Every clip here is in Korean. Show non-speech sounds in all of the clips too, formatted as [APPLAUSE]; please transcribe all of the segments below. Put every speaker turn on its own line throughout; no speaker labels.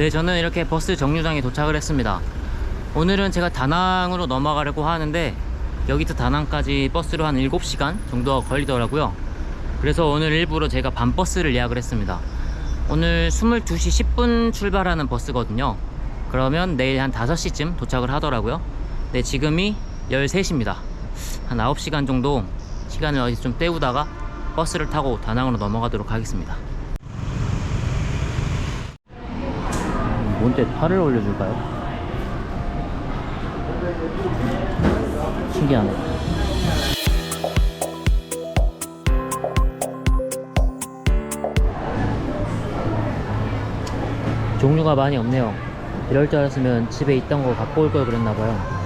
네, 저는 이렇게 버스 정류장에 도착을 했습니다. 오늘은 제가 다낭으로 넘어가려고 하는데 여기서 다낭까지 버스로 한 7시간 정도가 걸리더라고요. 그래서 오늘 일부러 제가 밤버스를 예약을 했습니다. 오늘 22시 10분 출발하는 버스거든요. 그러면 내일 한 5시쯤 도착을 하더라고요. 네, 지금이 13시입니다. 한 9시간 정도 시간을 어디 좀 때우다가 버스를 타고 다낭으로 넘어가도록 하겠습니다. 뭔데 팔을 올려줄까요? 신기하네. 종류가 많이 없네요. 이럴 줄 알았으면 집에 있던 거 갖고 올 걸 그랬나봐요.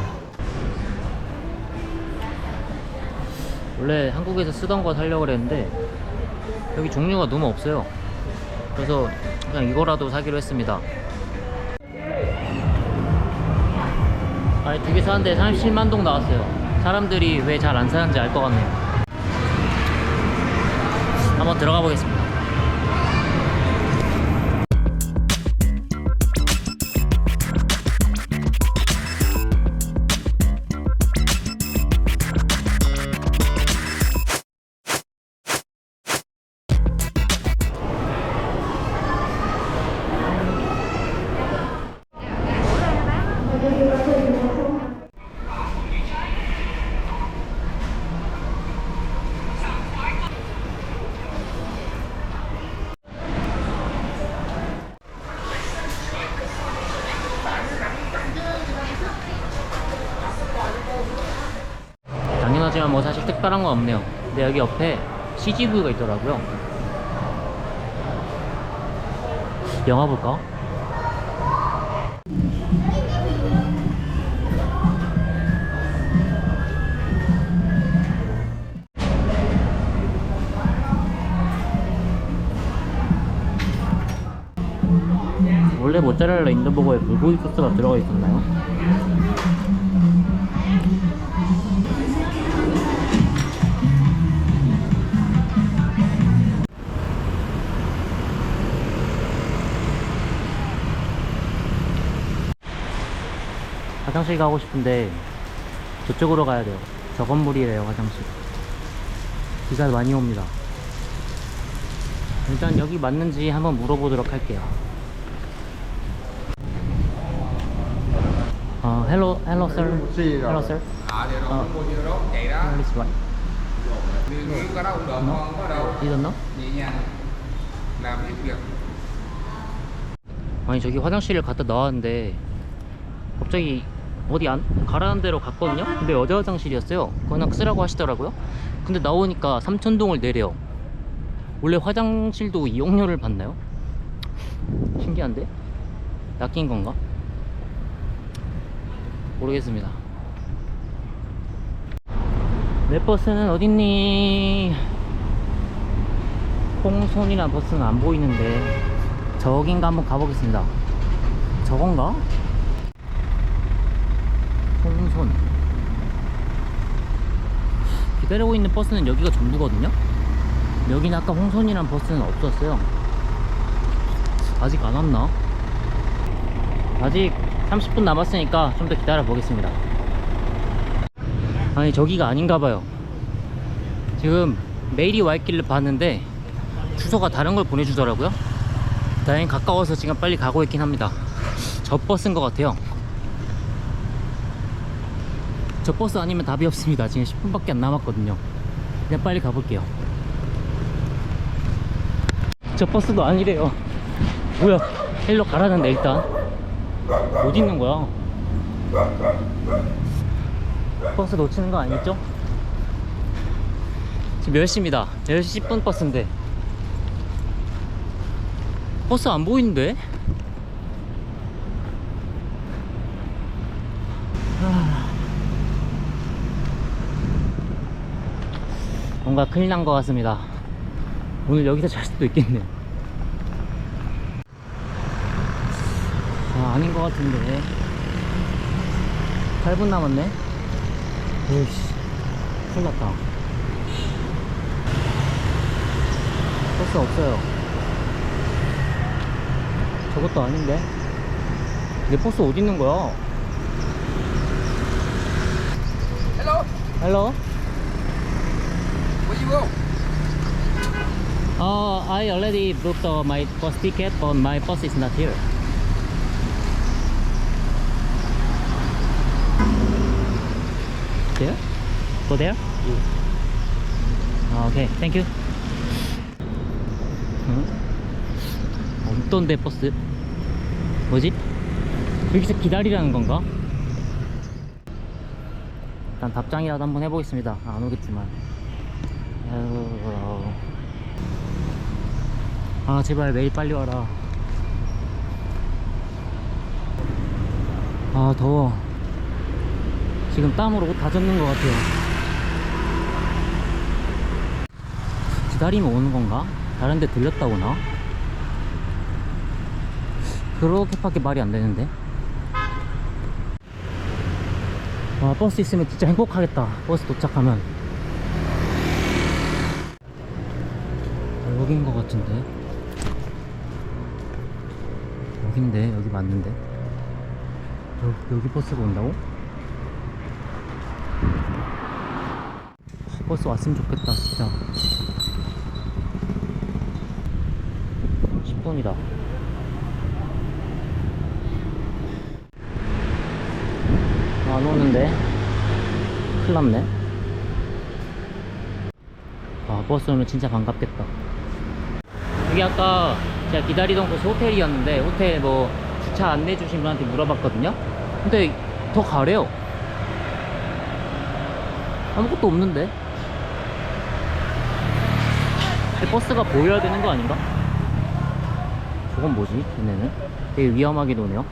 원래 한국에서 쓰던 거 사려고 그랬는데 여기 종류가 너무 없어요. 그래서 그냥 이거라도 사기로 했습니다. 아니 두개 사는데 37만 동 나왔어요. 사람들이 왜 잘 안 사는지 알 것 같네요. 한번 들어가 보겠습니다. 없네요. 근데 여기 옆에 CGV가 있더라고요. 영화 볼까? 원래 모짜렐라 인도버거에 불고기 소스가 들어가 있었나요? 화장실 가고 싶은데 저쪽으로 가야 돼요. 저 건물이래요, 화장실. 비가 많이 옵니다. 일단 여기 맞는지 한번 물어보도록 할게요. 어, hello, hello sir. Hello sir. This right.
có đâu
You don't know? 아니 저기 화장실을 갖다 넣었는데 갑자기 어디 안 가라는 대로 갔거든요? 근데 여자 화장실이었어요 그냥 쓰라고 하시더라고요 근데 나오니까 삼천동을 내래요 원래 화장실도 이용료를 받나요? 신기한데? 낚인 건가? 모르겠습니다 내 버스는 어딨니? 홍손이란 버스는 안 보이는데 저긴가 한번 가보겠습니다. 저건가? 홍손. 기다리고 있는 버스는 여기가 전부거든요? 여기는 아까 홍손이란 버스는 없었어요. 아직 안 왔나? 아직 30분 남았으니까 좀 더 기다려 보겠습니다. 아니, 저기가 아닌가 봐요. 지금 메일이 와 있길래 봤는데 주소가 다른 걸 보내주더라고요. 다행히 가까워서 지금 빨리 가고 있긴 합니다. 저 버스인 것 같아요. 저 버스 아니면 답이 없습니다. 지금 10분밖에 안 남았거든요. 그냥 빨리 가볼게요. 저 버스도 아니래요. 뭐야? 일로 가라는데 일단. 어디 있는 거야? 버스 놓치는 거 아니겠죠? 지금 몇 시입니다. 10시 10분 버스인데. 버스 안 보이는데? 뭔가 큰일 난 것 같습니다. 오늘 여기서 잘 수도 있겠네요. 아, 아닌 것 같은데. 8분 남았네? 오이씨, 큰일 났다. 버스 없어요. 저것도 아닌데? 내 버스 어디 있는 거야?
hello
Hello?
where you go
Uh, I already booked uh, my bus ticket, but my bus is not here. There? Go there? 아, 오케이, 땡큐. 응? 없던데 버스? 뭐지? 여기서 기다리라는 건가? 일단 답장이라도 한번 해보겠습니다. 안 오겠지만. 아 제발 매일 빨리 와라. 아 더워. 지금 땀으로 옷 다 젖는 것 같아요. 기다리면 오는 건가? 다른 데 들렸다 오나? 그렇게밖에 말이 안 되는데. 와 버스 있으면 진짜 행복하겠다. 버스 도착하면 여긴 것 같은데. 여긴데 여기 맞는데. 여, 여기 버스가 온다고? 아, 버스 왔으면 좋겠다 진짜. 10분이다. 안 오는데? 큰일 났네. 아 버스 오면 진짜 반갑겠다 여기 아까 제가 기다리던 곳이 호텔이었는데 호텔 뭐 주차 안내 주신 분한테 물어봤거든요. 근데 더 가래요. 아무것도 없는데. 버스가 보여야 되는 거 아닌가? 저건 뭐지 얘네는? 되게 위험하게 노네요.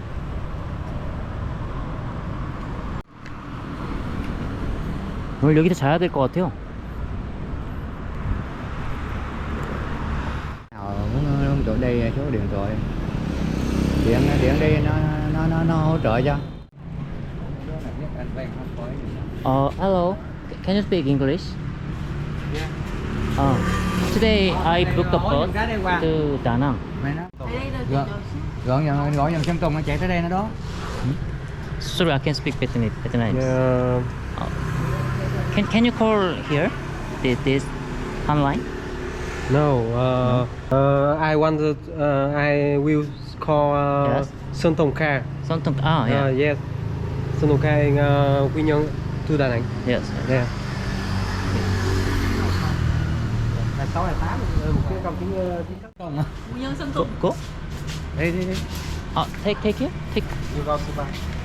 오늘 여기서 자야 될 것 같아요
điện điện đi nó nó nó, nó hỗ trợ cho
Uh, hello. Can you speak English? Uh, today I booked a bus to Da Nang.
mày nó gọi gọi nhận gọi nhận Sơn Tùng nó chạy tới đây nó đó
Sorry, I can't speak Vietnamese. Vietnamese.
Yeah.
Can Can you call here? This this online?
No. Uh, uh, I wanted. Uh, I will called uh,
yes.
Sontongkha. Sontong. Oh,
à, uh, yeah.
Uh, yes. Sontongkha in uh, Quy Nhơn, Thu Đà Nẵng.
Yes.
Yeah.
sáu hay tám uh, một cái công cái uh, công à.
Quy Sơn
Tùng. Cố. Đây
đây đây. Oh, take take it. Take.
You go to buy.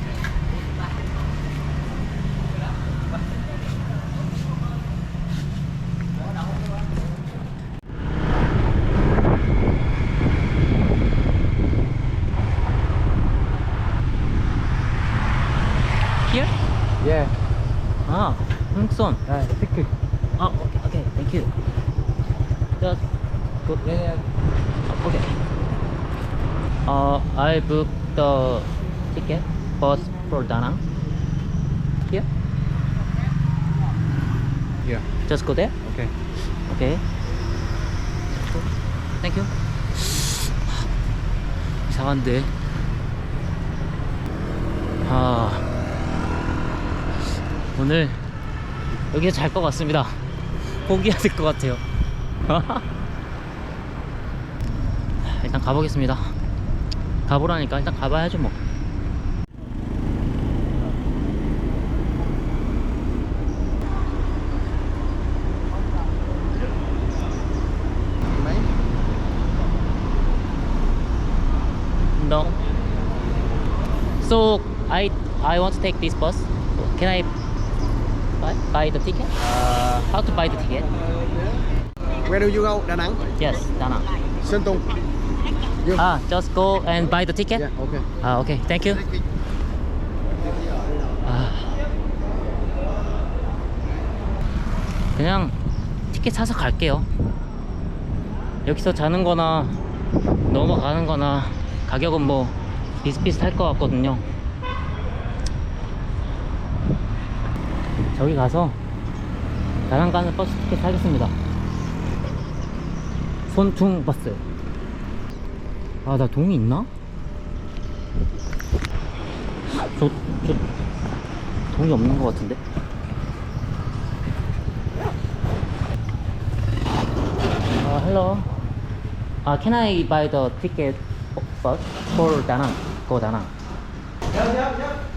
Ah,
cực
Ah, okay, okay. Thank you. Just go.
yeah, yeah.
Okay. Uh, I booked the ticket bus for Da Nang. Here.
yeah
Just go there.
okay
Okay. Thank you. 이상한데. 아 오늘 여기서 잘 것 같습니다. 포기해야 될 것 같아요. [LAUGHS] 일단 가보겠습니다. 가보라니까 일단 가봐야죠 뭐. So I I want to take this bus. Can I buy, the ticket? How to buy the ticket?
where do you go Đà Nẵng
Yes, Dana.
Sơn Tùng
Ah, just go and buy the ticket.
yeah okay
아, 오케이. 땡큐. 아. 그냥 티켓 사서 갈게요. 여기서 자는 거나 넘어가는 거나 가격은 뭐 비슷비슷할 것 같거든요. 저기 가서 나랑 가는 버스 티켓 사겠습니다. 손퉁 버스. 아, 나 동이 있나? 저, 저 돈이 없는 것 같은데? 아, hello. Uh, can I buy the ticket first for Nang? Go Nang.
Bây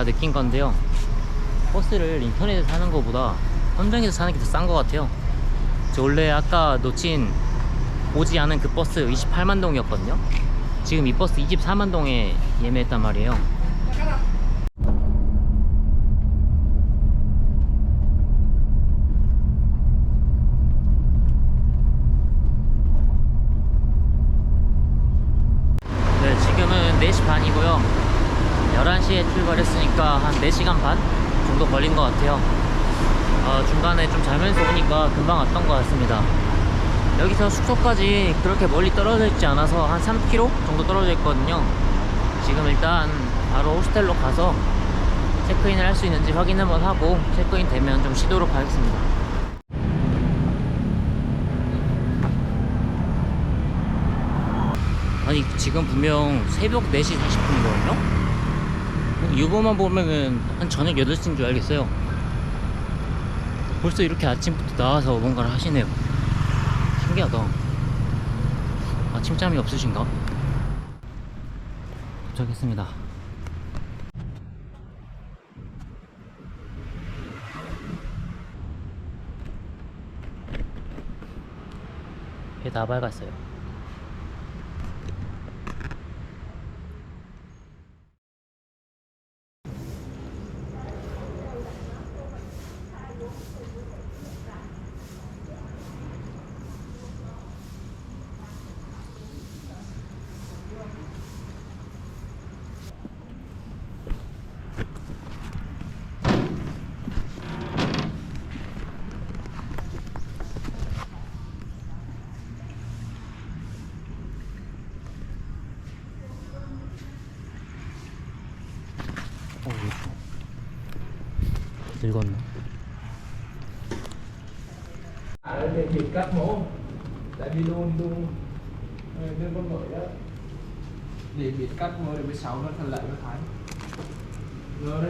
제가 느낀 건데요. 버스를 인터넷에서 사는 것보다 현장에서 사는 게 더 싼 것 같아요. 저 원래 아까 놓친 오지 않은 그 버스 28만 동이었거든요. 지금 이 버스 24만 동에 예매했단 말이에요 네 지금은 4시 반이고요 11시에 출발했으니까 한 4시간 반 정도 걸린 것 같아요. 어, 중간에 좀 자면서 오니까 금방 왔던 것 같습니다. 여기서 숙소까지 그렇게 멀리 떨어져 있지 않아서 한 3km 정도 떨어져 있거든요. 지금 일단 바로 호스텔로 가서 체크인을 할 수 있는지 확인 한번 하고 체크인 되면 좀 쉬도록 하겠습니다. 아니 지금 분명 새벽 4시 40분이거든요? 유보만 보면은 한 저녁 8시인 줄 알겠어요. 벌써 이렇게 아침부터 나와서 뭔가를 하시네요. 신기하다. 아침잠이 없으신가? 도착했습니다. 배 다 밝았어요. con.
À, để kịp cắt mẫu tại vì luôn luôn ờ, đưa con nổi đó. Để biết cắt mẫu để 16 nó thật lại nó thái. Rồi đấy